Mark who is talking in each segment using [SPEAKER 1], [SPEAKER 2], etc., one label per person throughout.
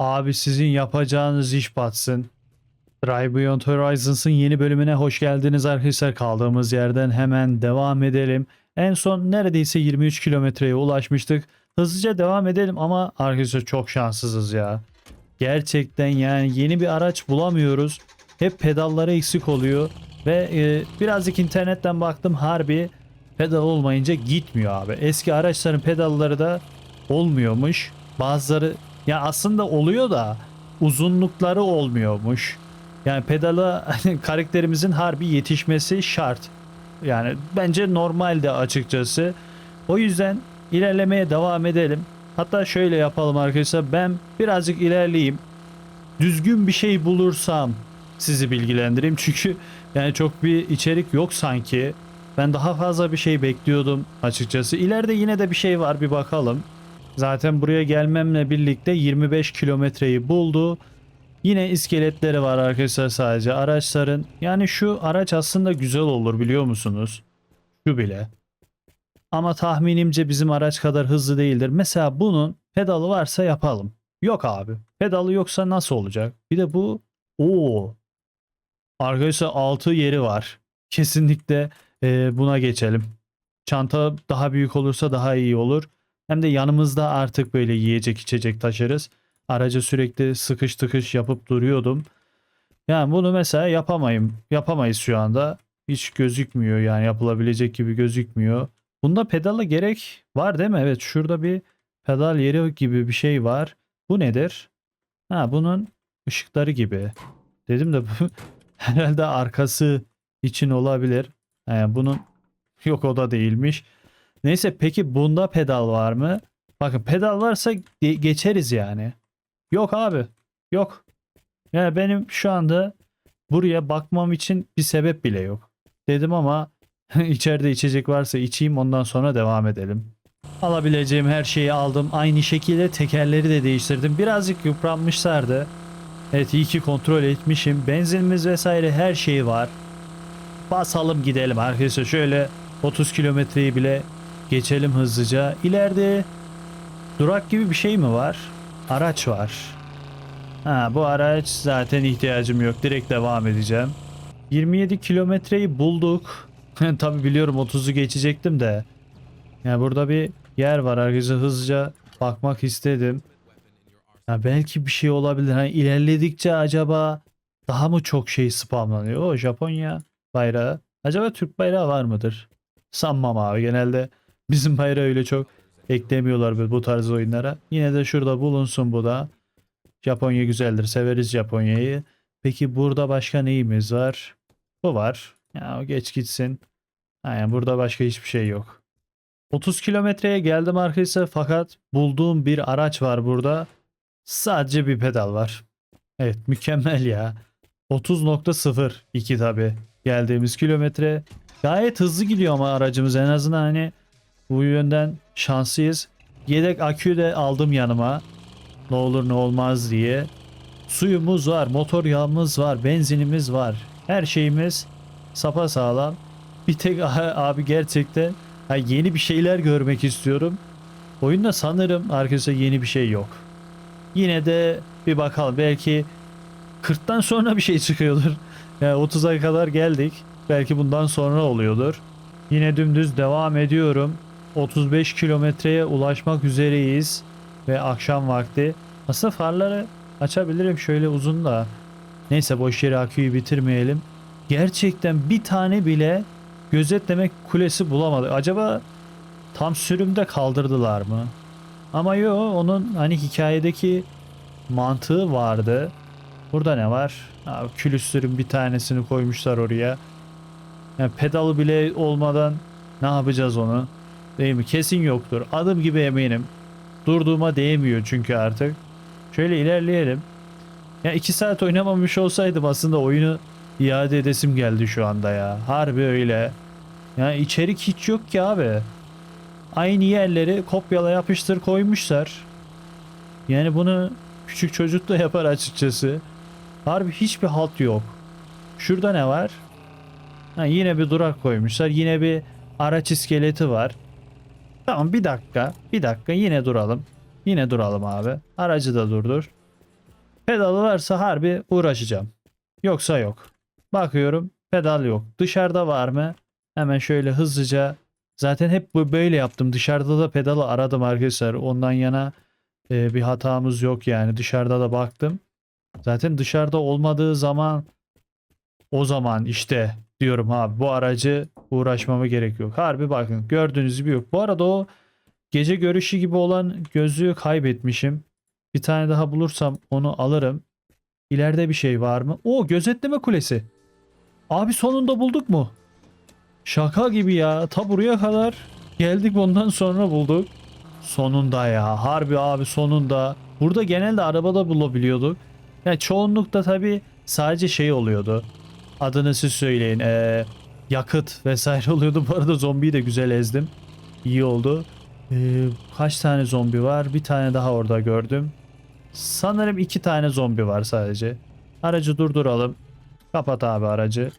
[SPEAKER 1] Abi sizin yapacağınız iş batsın. Drive Beyond Horizons'ın yeni bölümüne hoş geldiniz arkadaşlar. Kaldığımız yerden hemen devam edelim. En son neredeyse 23 kilometreye ulaşmıştık. Hızlıca devam edelim ama arkadaşlar çok şanssızız ya. Gerçekten yani yeni bir araç bulamıyoruz. Hep pedalları eksik oluyor. Ve e, birazcık internetten baktım harbi pedal olmayınca gitmiyor abi. Eski araçların pedalları da olmuyormuş. Bazıları ya aslında oluyor da uzunlukları olmuyormuş. Yani pedala hani karakterimizin harbi yetişmesi şart. Yani bence normalde açıkçası. O yüzden ilerlemeye devam edelim. Hatta şöyle yapalım arkadaşlar. Ben birazcık ilerleyeyim. Düzgün bir şey bulursam sizi bilgilendireyim. Çünkü yani çok bir içerik yok sanki. Ben daha fazla bir şey bekliyordum açıkçası. İleride yine de bir şey var bir bakalım. Zaten buraya gelmemle birlikte 25 kilometreyi buldu. Yine iskeletleri var arkadaşlar sadece araçların. Yani şu araç aslında güzel olur biliyor musunuz? Şu bile. Ama tahminimce bizim araç kadar hızlı değildir. Mesela bunun pedalı varsa yapalım. Yok abi. Pedalı yoksa nasıl olacak? Bir de bu Oo. Arkadaşlar 6 yeri var. Kesinlikle e, buna geçelim. Çanta daha büyük olursa daha iyi olur. Hem de yanımızda artık böyle yiyecek içecek taşırız. Araca sürekli sıkış tıkış yapıp duruyordum. Yani bunu mesela yapamayım. Yapamayız şu anda. Hiç gözükmüyor yani yapılabilecek gibi gözükmüyor. Bunda pedala gerek var değil mi? Evet şurada bir pedal yeri gibi bir şey var. Bu nedir? Ha bunun ışıkları gibi. Dedim de bu herhalde arkası için olabilir. Yani bunun yok o da değilmiş. Neyse peki bunda pedal var mı? Bakın pedal varsa ge- geçeriz yani. Yok abi. Yok. Yani benim şu anda buraya bakmam için bir sebep bile yok. Dedim ama içeride içecek varsa içeyim ondan sonra devam edelim. Alabileceğim her şeyi aldım. Aynı şekilde tekerleri de değiştirdim. Birazcık yıpranmışlardı. Evet iyi ki kontrol etmişim. Benzinimiz vesaire her şey var. Basalım gidelim arkadaşlar. Şöyle 30 kilometreyi bile geçelim hızlıca. İleride durak gibi bir şey mi var? Araç var. Ha bu araç zaten ihtiyacım yok. Direkt devam edeceğim. 27 kilometreyi bulduk. Tabi biliyorum 30'u geçecektim de. Yani burada bir yer var arkadaşlar hızlıca bakmak istedim. Ya belki bir şey olabilir. Hani ilerledikçe acaba daha mı çok şey spamlanıyor? O Japonya bayrağı. Acaba Türk bayrağı var mıdır? Sanmam abi. Genelde bizim bayrağı öyle çok eklemiyorlar bu- bu tarz oyunlara. Yine de şurada bulunsun bu da. Japonya güzeldir. Severiz Japonya'yı. Peki burada başka neyimiz var? Bu var. Ya geç gitsin. Aynen burada başka hiçbir şey yok. 30 kilometreye geldim arkadaşlar fakat bulduğum bir araç var burada. Sadece bir pedal var. Evet mükemmel ya. 30.02 tabi geldiğimiz kilometre. Gayet hızlı gidiyor ama aracımız en azından hani bu yönden şanslıyız. Yedek akü de aldım yanıma. Ne olur ne olmaz diye. Suyumuz var, motor yağımız var, benzinimiz var. Her şeyimiz sapa sağlam. Bir tek abi gerçekten ha, yeni bir şeyler görmek istiyorum. Oyunda sanırım arkadaşlar yeni bir şey yok. Yine de bir bakalım. Belki 40'tan sonra bir şey çıkıyordur. Yani 30'a kadar geldik. Belki bundan sonra oluyordur. Yine dümdüz devam ediyorum. 35 kilometreye ulaşmak üzereyiz. Ve akşam vakti. Aslında farları açabilirim şöyle uzun da. Neyse boş yere aküyü bitirmeyelim. Gerçekten bir tane bile gözetleme kulesi bulamadık. Acaba tam sürümde kaldırdılar mı? Ama yo onun hani hikayedeki mantığı vardı. Burada ne var? Ha, külüstürün bir tanesini koymuşlar oraya. Yani pedalı bile olmadan ne yapacağız onu? Değil mi? Kesin yoktur. Adım gibi eminim. Durduğuma değmiyor çünkü artık. Şöyle ilerleyelim. Ya iki saat oynamamış olsaydım aslında oyunu iade edesim geldi şu anda ya. Harbi öyle. Ya içerik hiç yok ki abi. Aynı yerleri kopyala yapıştır koymuşlar. Yani bunu küçük çocuk da yapar açıkçası. Harbi hiçbir halt yok. Şurada ne var? Ha, yine bir durak koymuşlar. Yine bir araç iskeleti var. Tamam bir dakika. Bir dakika yine duralım. Yine duralım abi. Aracı da durdur. Pedalı varsa harbi uğraşacağım. Yoksa yok. Bakıyorum pedal yok. Dışarıda var mı? Hemen şöyle hızlıca zaten hep böyle yaptım. Dışarıda da pedalı aradım arkadaşlar. Ondan yana e, bir hatamız yok yani. Dışarıda da baktım. Zaten dışarıda olmadığı zaman o zaman işte diyorum abi bu aracı uğraşmama gerek yok. Harbi bakın gördüğünüz gibi yok. Bu arada o gece görüşü gibi olan gözlüğü kaybetmişim. Bir tane daha bulursam onu alırım. İleride bir şey var mı? O gözetleme kulesi. Abi sonunda bulduk mu? Şaka gibi ya. Ta buraya kadar geldik ondan sonra bulduk. Sonunda ya. Harbi abi sonunda. Burada genelde arabada bulabiliyorduk. Yani çoğunlukta tabi sadece şey oluyordu. Adını siz söyleyin. Ee, yakıt vesaire oluyordu. Bu arada zombiyi de güzel ezdim. İyi oldu. Ee, kaç tane zombi var? Bir tane daha orada gördüm. Sanırım iki tane zombi var sadece. Aracı durduralım. Kapat abi aracı.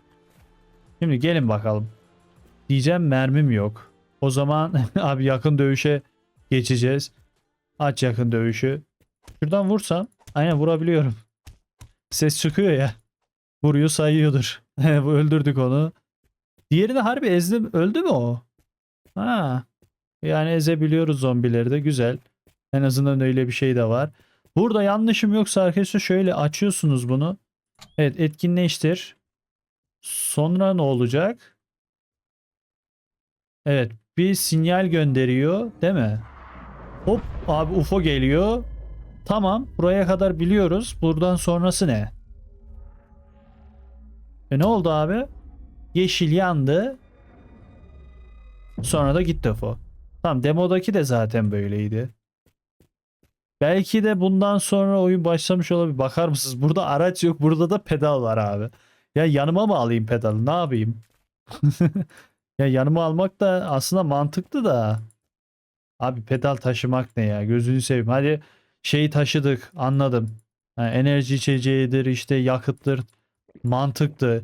[SPEAKER 1] Şimdi gelin bakalım. Diyeceğim mermim yok. O zaman abi yakın dövüşe geçeceğiz. Aç yakın dövüşü. Şuradan vursam aynen vurabiliyorum. Ses çıkıyor ya. Vuruyor sayıyordur. Bu öldürdük onu. Diğerini harbi ezdim. Öldü mü o? Ha. Yani ezebiliyoruz zombileri de güzel. En azından öyle bir şey de var. Burada yanlışım yoksa arkadaşlar şöyle açıyorsunuz bunu. Evet etkinleştir. Sonra ne olacak? Evet bir sinyal gönderiyor değil mi? Hop abi UFO geliyor. Tamam buraya kadar biliyoruz. Buradan sonrası ne? E ne oldu abi? Yeşil yandı. Sonra da gitti UFO. Tamam demodaki de zaten böyleydi. Belki de bundan sonra oyun başlamış olabilir. Bakar mısınız? Burada araç yok. Burada da pedal var abi. Ya yanıma mı alayım pedalı? Ne yapayım? ya yanıma almak da aslında mantıklı da. Abi pedal taşımak ne ya? Gözünü seveyim. Hadi şeyi taşıdık. Anladım. Ha, enerji içeceğidir işte yakıttır. Mantıklı.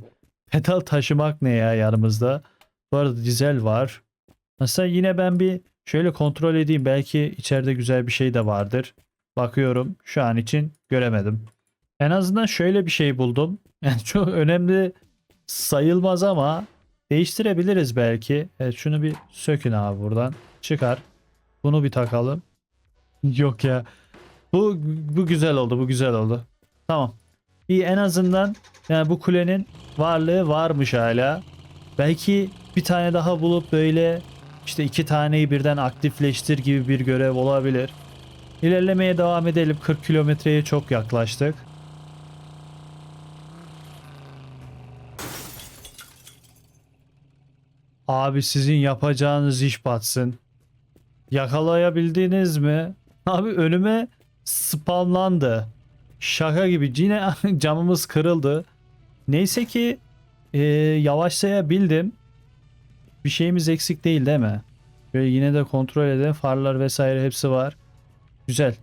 [SPEAKER 1] Pedal taşımak ne ya yanımızda? Bu arada dizel var. Mesela yine ben bir şöyle kontrol edeyim. Belki içeride güzel bir şey de vardır. Bakıyorum. Şu an için göremedim. En azından şöyle bir şey buldum. Yani çok önemli sayılmaz ama değiştirebiliriz belki. Evet şunu bir sökün abi buradan. Çıkar. Bunu bir takalım. Yok ya. Bu bu güzel oldu. Bu güzel oldu. Tamam. İyi en azından yani bu kulenin varlığı varmış hala. Belki bir tane daha bulup böyle işte iki taneyi birden aktifleştir gibi bir görev olabilir. İlerlemeye devam edelim. 40 kilometreye çok yaklaştık. Abi sizin yapacağınız iş batsın. Yakalayabildiniz mi? Abi önüme spamlandı. Şaka gibi. Yine camımız kırıldı. Neyse ki e, yavaşlayabildim. Bir şeyimiz eksik değil değil mi? Böyle yine de kontrol edelim. Farlar vesaire hepsi var. Güzel.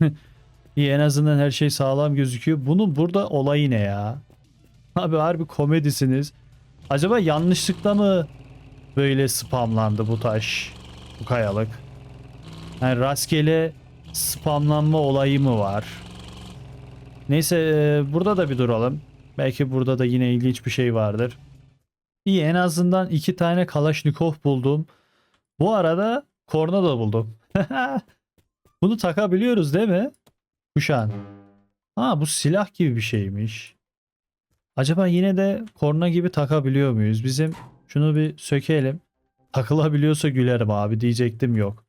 [SPEAKER 1] İyi en azından her şey sağlam gözüküyor. Bunun burada olayı ne ya? Abi harbi komedisiniz. Acaba yanlışlıkla mı böyle spamlandı bu taş? Bu kayalık. Yani rastgele spamlanma olayı mı var? Neyse e, burada da bir duralım. Belki burada da yine ilginç bir şey vardır. İyi en azından iki tane Kalaşnikov buldum. Bu arada korna da buldum. Bunu takabiliyoruz değil mi? Kuşan. Ha bu silah gibi bir şeymiş. Acaba yine de korna gibi takabiliyor muyuz? Bizim şunu bir sökelim. Takılabiliyorsa gülerim abi diyecektim yok.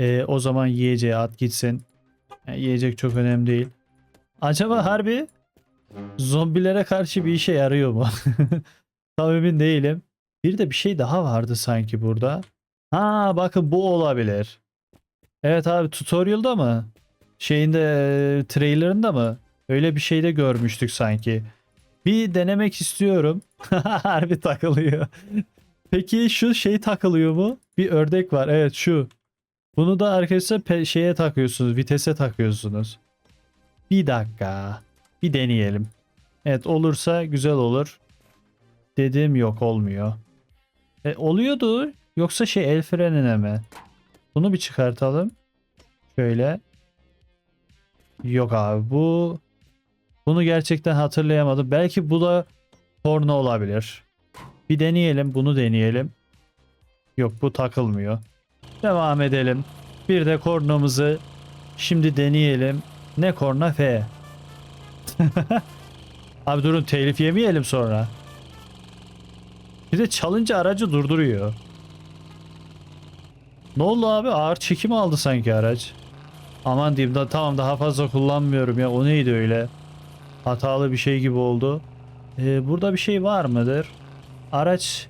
[SPEAKER 1] Ee, o zaman yiyeceği at gitsin. Yani yiyecek çok önemli değil. Acaba harbi zombilere karşı bir işe yarıyor mu? Tam emin değilim. Bir de bir şey daha vardı sanki burada. Ha bakın bu olabilir. Evet abi tutorial'da mı? Şeyinde e, trailerında mı? Öyle bir şey de görmüştük sanki. Bir denemek istiyorum. Harbi takılıyor. Peki şu şey takılıyor mu? Bir ördek var. Evet şu. Bunu da arkadaşlar şeye takıyorsunuz. Vitese takıyorsunuz. Bir dakika. Bir deneyelim. Evet olursa güzel olur. Dedim yok olmuyor. E, oluyordu. Yoksa şey el frenine mi? Bunu bir çıkartalım. Şöyle. Yok abi bu Bunu gerçekten hatırlayamadım. Belki bu da korna olabilir. Bir deneyelim. Bunu deneyelim. Yok bu takılmıyor. Devam edelim. Bir de kornamızı şimdi deneyelim. Ne korna F. Abi durun telif yemeyelim sonra. Bir de çalınca aracı durduruyor. Ne oldu abi? Ağır çekim aldı sanki araç. Aman diyeyim da tamam daha fazla kullanmıyorum ya. O neydi öyle? Hatalı bir şey gibi oldu. Ee, burada bir şey var mıdır? Araç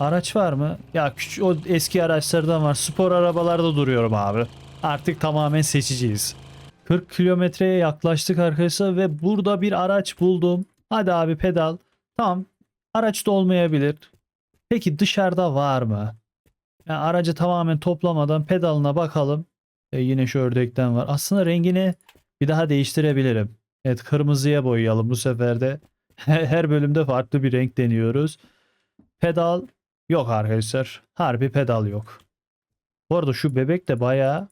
[SPEAKER 1] araç var mı? Ya küçük o eski araçlardan var. Spor arabalarda duruyorum abi. Artık tamamen seçeceğiz. 40 kilometreye yaklaştık arkadaşlar ve burada bir araç buldum. Hadi abi pedal. Tamam. Araç da olmayabilir. Peki dışarıda var mı? Yani aracı tamamen toplamadan pedalına bakalım. E, yine şu ördekten var. Aslında rengini bir daha değiştirebilirim. Evet kırmızıya boyayalım bu sefer de. Her bölümde farklı bir renk deniyoruz. Pedal yok arkadaşlar. Harbi pedal yok. Bu arada şu bebek de bayağı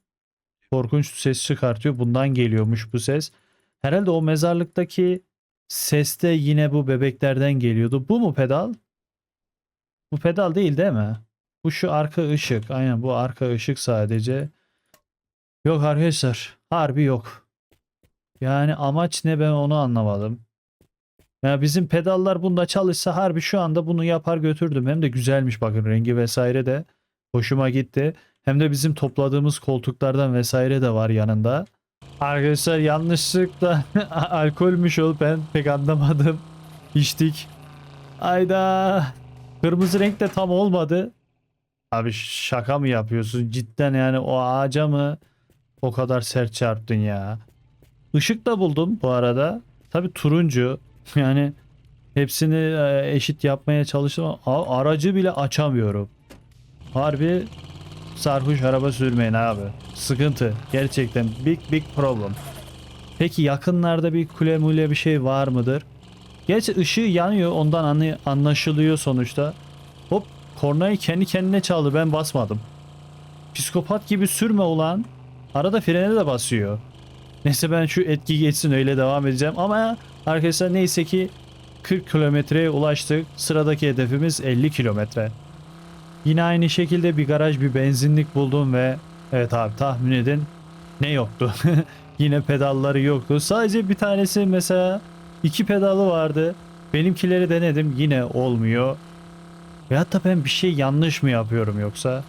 [SPEAKER 1] korkunç ses çıkartıyor. Bundan geliyormuş bu ses. Herhalde o mezarlıktaki ses de yine bu bebeklerden geliyordu. Bu mu pedal? Bu pedal değil değil mi? Bu şu arka ışık. Aynen bu arka ışık sadece. Yok arkadaşlar. Harbi yok. Yani amaç ne ben onu anlamadım. Ya bizim pedallar bunda çalışsa harbi şu anda bunu yapar götürdüm. Hem de güzelmiş bakın rengi vesaire de hoşuma gitti. Hem de bizim topladığımız koltuklardan vesaire de var yanında. Arkadaşlar yanlışlıkla alkolmüş ol ben pek anlamadım. İçtik. Ayda kırmızı renk de tam olmadı. Abi şaka mı yapıyorsun? Cidden yani o ağaca mı o kadar sert çarptın ya? Işık da buldum bu arada. Tabi turuncu. Yani hepsini e, eşit yapmaya çalıştım aracı bile açamıyorum. Harbi sarhoş araba sürmeyin abi. Sıkıntı. Gerçekten big big problem. Peki yakınlarda bir kule mule bir şey var mıdır? Gerçi ışığı yanıyor ondan anı- anlaşılıyor sonuçta. Hop kornayı kendi kendine çaldı ben basmadım. Psikopat gibi sürme ulan. Arada frene de basıyor. Neyse ben şu etki geçsin öyle devam edeceğim ama arkadaşlar neyse ki 40 kilometreye ulaştık. Sıradaki hedefimiz 50 kilometre. Yine aynı şekilde bir garaj bir benzinlik buldum ve evet abi tahmin edin ne yoktu. Yine pedalları yoktu. Sadece bir tanesi mesela iki pedalı vardı. Benimkileri denedim yine olmuyor. Veyahut da ben bir şey yanlış mı yapıyorum yoksa?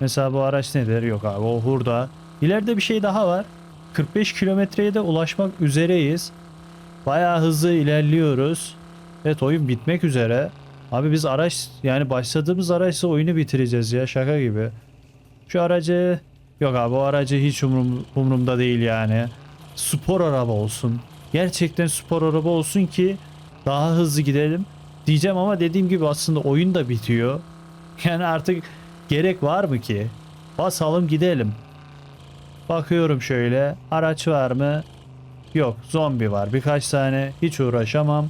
[SPEAKER 1] Mesela bu araç nedir? Yok abi o hurda. İleride bir şey daha var. 45 kilometreye de ulaşmak üzereyiz. Bayağı hızlı ilerliyoruz. Evet oyun bitmek üzere. Abi biz araç yani başladığımız araçla oyunu bitireceğiz ya şaka gibi. Şu aracı yok abi o aracı hiç umrum, umurumda değil yani. Spor araba olsun. Gerçekten spor araba olsun ki daha hızlı gidelim. Diyeceğim ama dediğim gibi aslında oyun da bitiyor. Yani artık gerek var mı ki? Basalım gidelim. Bakıyorum şöyle. Araç var mı? Yok. Zombi var. Birkaç tane. Hiç uğraşamam.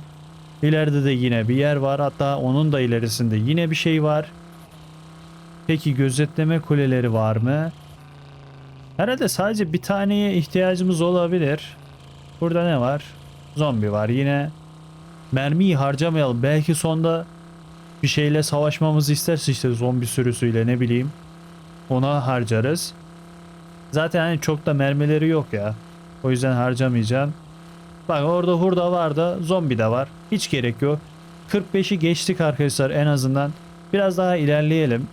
[SPEAKER 1] İleride de yine bir yer var. Hatta onun da ilerisinde yine bir şey var. Peki gözetleme kuleleri var mı? Herhalde sadece bir taneye ihtiyacımız olabilir. Burada ne var? Zombi var yine. Mermiyi harcamayalım. Belki sonda bir şeyle savaşmamızı isterse işte zombi sürüsüyle ne bileyim. Ona harcarız. Zaten hani çok da mermileri yok ya. O yüzden harcamayacağım. Bak orada hurda var da zombi de var. Hiç gerek yok. 45'i geçtik arkadaşlar en azından. Biraz daha ilerleyelim.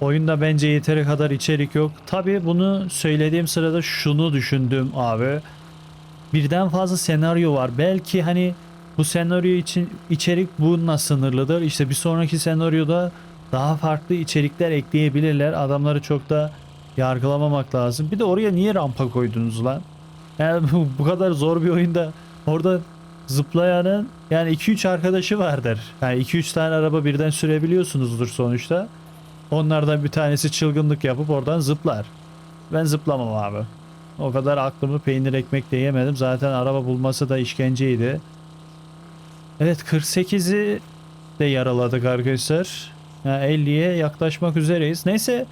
[SPEAKER 1] Oyunda bence yeteri kadar içerik yok. Tabi bunu söylediğim sırada şunu düşündüm abi. Birden fazla senaryo var. Belki hani bu senaryo için içerik bununla sınırlıdır. İşte bir sonraki senaryoda daha farklı içerikler ekleyebilirler. Adamları çok da yargılamamak lazım. Bir de oraya niye rampa koydunuz lan? Yani bu, kadar zor bir oyunda orada zıplayanın yani 2-3 arkadaşı vardır. Yani 2-3 tane araba birden sürebiliyorsunuzdur sonuçta. Onlardan bir tanesi çılgınlık yapıp oradan zıplar. Ben zıplamam abi. O kadar aklımı peynir ekmek de yemedim. Zaten araba bulması da işkenceydi. Evet 48'i de yaraladık arkadaşlar. Yani 50'ye yaklaşmak üzereyiz. Neyse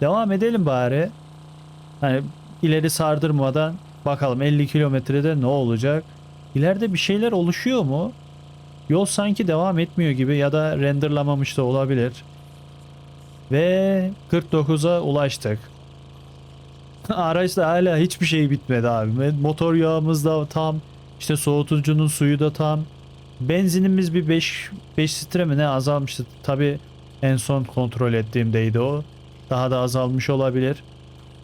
[SPEAKER 1] devam edelim bari. Hani ileri sardırmadan bakalım 50 kilometrede ne olacak. İleride bir şeyler oluşuyor mu? Yol sanki devam etmiyor gibi ya da renderlamamış da olabilir. Ve 49'a ulaştık. Araçta hala hiçbir şey bitmedi abi. Motor yağımız da tam. İşte soğutucunun suyu da tam. Benzinimiz bir 5 5 litre mi ne azalmıştı. Tabi en son kontrol ettiğimdeydi o. Daha da azalmış olabilir.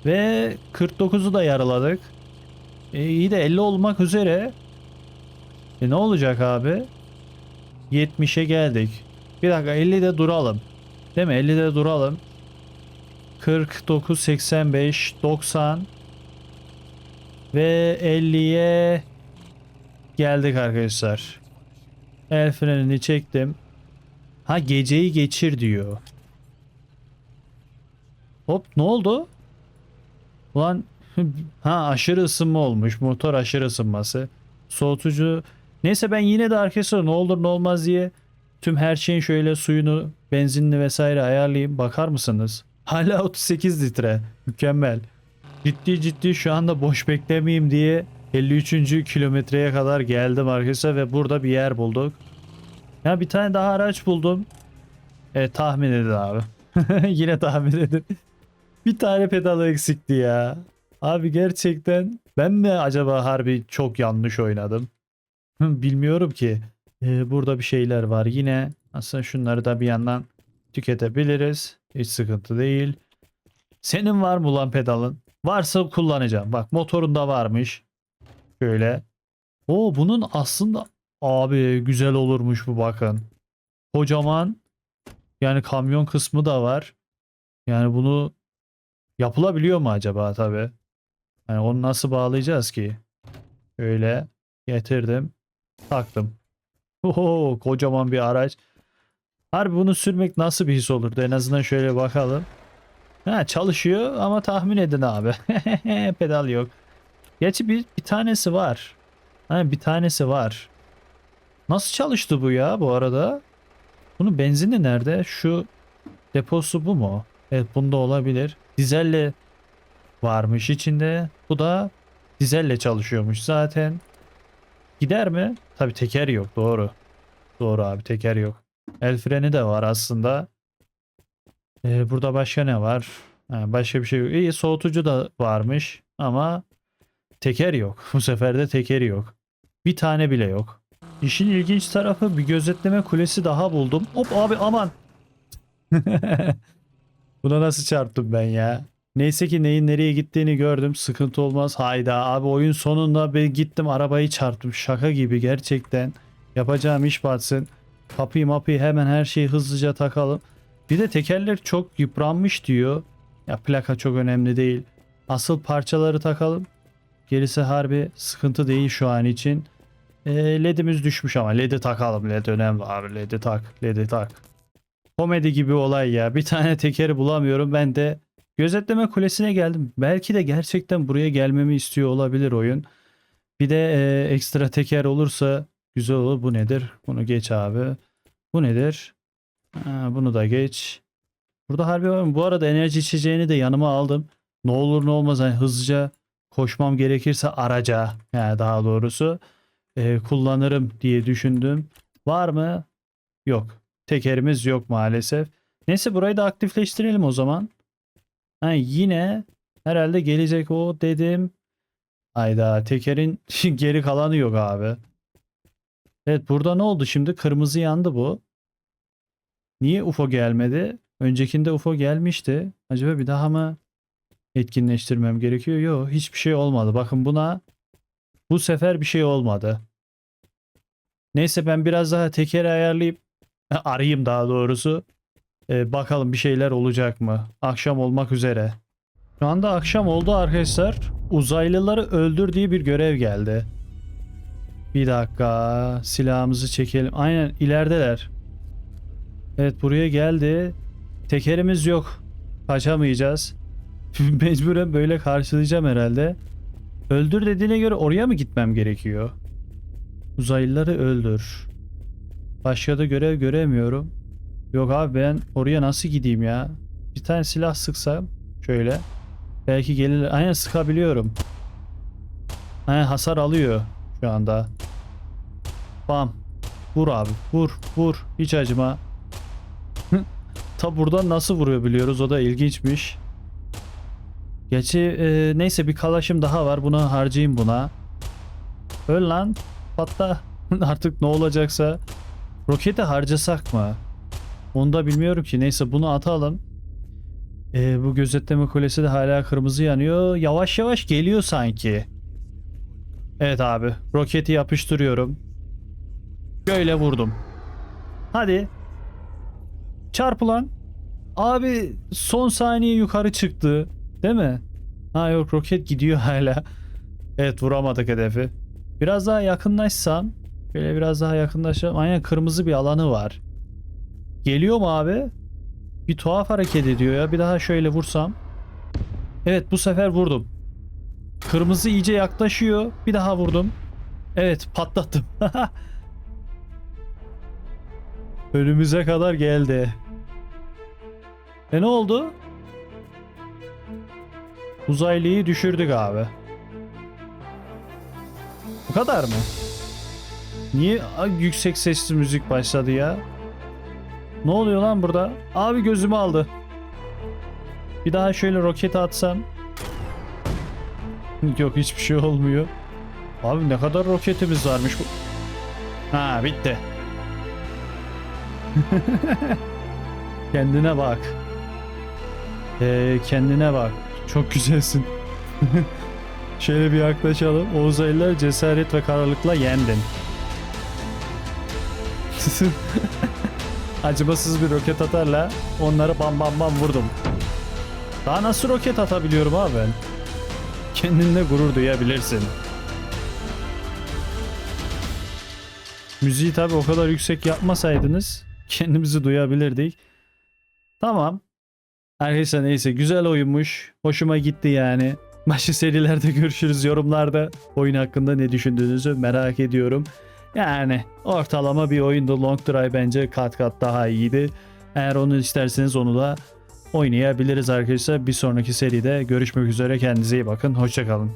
[SPEAKER 1] Ve 49'u da yaraladık. E, iyi de 50 olmak üzere. E ne olacak abi? 70'e geldik. Bir dakika 50'de duralım. Değil mi? 50'de duralım. 49, 85, 90 ve 50'ye geldik arkadaşlar. El frenini çektim. Ha geceyi geçir diyor. Hop ne oldu? Ulan ha aşırı ısınma olmuş. Motor aşırı ısınması. Soğutucu. Neyse ben yine de arkadaşlar ne olur ne olmaz diye tüm her şeyin şöyle suyunu, benzinini vesaire ayarlayayım. Bakar mısınız? Hala 38 litre. Mükemmel. Ciddi ciddi şu anda boş beklemeyeyim diye 53. kilometreye kadar geldim arkadaşlar ve burada bir yer bulduk. Ya bir tane daha araç buldum. Evet tahmin edin abi. Yine tahmin edin. Bir tane pedalı eksikti ya. Abi gerçekten ben mi acaba harbi çok yanlış oynadım? Bilmiyorum ki. Ee, burada bir şeyler var. Yine aslında şunları da bir yandan tüketebiliriz. Hiç sıkıntı değil. Senin var mı lan pedalın? Varsa kullanacağım. Bak motorunda varmış. Şöyle. O bunun aslında abi güzel olurmuş bu bakın. Kocaman yani kamyon kısmı da var. Yani bunu yapılabiliyor mu acaba tabi? Yani onu nasıl bağlayacağız ki? Öyle getirdim. Taktım. Oho kocaman bir araç. Harbi bunu sürmek nasıl bir his olurdu? En azından şöyle bakalım. Ha çalışıyor ama tahmin edin abi. Pedal yok. Gerçi bir, bir tanesi var. Ha, bir tanesi var. Nasıl çalıştı bu ya bu arada? Bunun benzini nerede? Şu deposu bu mu? Evet bunda olabilir. Dizelle varmış içinde. Bu da dizelle çalışıyormuş zaten. Gider mi? Tabi teker yok doğru. Doğru abi teker yok. El freni de var aslında. Ee, burada başka ne var? Ha, başka bir şey yok. İyi soğutucu da varmış ama teker yok. Bu sefer de tekeri yok. Bir tane bile yok. İşin ilginç tarafı bir gözetleme kulesi daha buldum. Hop abi aman. Buna nasıl çarptım ben ya? Neyse ki neyin nereye gittiğini gördüm. Sıkıntı olmaz. Hayda abi oyun sonunda ben gittim arabayı çarptım. Şaka gibi gerçekten. Yapacağım iş batsın. Kapıyı mapıyı hemen her şeyi hızlıca takalım. Bir de tekerler çok yıpranmış diyor. Ya plaka çok önemli değil. Asıl parçaları takalım. Gerisi harbi sıkıntı değil şu an için. E, LED'imiz düşmüş ama LED'i takalım. LED önemli abi. LED'i tak. LED'i tak. Komedi gibi olay ya. Bir tane tekeri bulamıyorum. Ben de gözetleme kulesine geldim. Belki de gerçekten buraya gelmemi istiyor olabilir oyun. Bir de e, ekstra teker olursa güzel olur. Bu nedir? Bunu geç abi. Bu nedir? Ha, bunu da geç. Burada harbi var mı? Bu arada enerji içeceğini de yanıma aldım. Ne olur ne olmaz hani hızlıca koşmam gerekirse araca yani daha doğrusu e, kullanırım diye düşündüm. Var mı? Yok. Tekerimiz yok maalesef. Neyse burayı da aktifleştirelim o zaman. Ha, yine herhalde gelecek o dedim. Ayda tekerin geri kalanı yok abi. Evet burada ne oldu şimdi? Kırmızı yandı bu. Niye UFO gelmedi? Öncekinde UFO gelmişti. Acaba bir daha mı etkinleştirmem gerekiyor? Yok hiçbir şey olmadı. Bakın buna bu sefer bir şey olmadı. Neyse ben biraz daha tekeri ayarlayıp arayayım daha doğrusu. Ee, bakalım bir şeyler olacak mı? Akşam olmak üzere. Şu anda akşam oldu arkadaşlar. Uzaylıları öldür diye bir görev geldi. Bir dakika. Silahımızı çekelim. Aynen ilerideler. Evet buraya geldi. Tekerimiz yok. Kaçamayacağız. Mecburen böyle karşılayacağım herhalde. Öldür dediğine göre oraya mı gitmem gerekiyor? Uzaylıları öldür. Başka da görev göremiyorum. Yok abi ben oraya nasıl gideyim ya? Bir tane silah sıksam şöyle. Belki gelir. Aynen sıkabiliyorum. Aynen hasar alıyor şu anda. Bam. Vur abi. Vur. Vur. Hiç acıma. Ta buradan nasıl vuruyor biliyoruz. O da ilginçmiş. Gerçi e, neyse bir kalaşım daha var. Bunu harcayayım buna. Öl lan. Patla. Artık ne olacaksa. Roketi harcasak mı? Onu da bilmiyorum ki. Neyse bunu atalım. E, bu gözetleme kulesi de hala kırmızı yanıyor. Yavaş yavaş geliyor sanki. Evet abi. Roketi yapıştırıyorum. Böyle vurdum. Hadi. Çarp ulan. Abi son saniye yukarı çıktı. Değil mi? Ha yok roket gidiyor hala. Evet vuramadık hedefi. Biraz daha yakınlaşsam. Böyle biraz daha yakınlaşalım. Aynen kırmızı bir alanı var. Geliyor mu abi? Bir tuhaf hareket ediyor ya. Bir daha şöyle vursam. Evet bu sefer vurdum. Kırmızı iyice yaklaşıyor. Bir daha vurdum. Evet patlattım. Önümüze kadar geldi. E ne oldu? Uzaylıyı düşürdük abi. Bu kadar mı? Niye yüksek sesli müzik başladı ya? Ne oluyor lan burada? Abi gözümü aldı. Bir daha şöyle roket atsam. Yok hiçbir şey olmuyor. Abi ne kadar roketimiz varmış bu. Ha bitti. kendine bak. Ee, kendine bak. Çok güzelsin. Şöyle bir yaklaşalım. O uzaylılar cesaret ve kararlılıkla yendin. Acımasız bir roket atarla onları bam bam bam vurdum. Daha nasıl roket atabiliyorum abi ben? Kendinle gurur duyabilirsin. Müziği tabi o kadar yüksek yapmasaydınız kendimizi duyabilirdik. Tamam. Arkadaşlar neyse güzel oyunmuş. Hoşuma gitti yani. Başka serilerde görüşürüz yorumlarda. Oyun hakkında ne düşündüğünüzü merak ediyorum. Yani ortalama bir oyundu. Long Drive bence kat kat daha iyiydi. Eğer onu isterseniz onu da oynayabiliriz arkadaşlar. Bir sonraki seride görüşmek üzere. Kendinize iyi bakın. Hoşçakalın.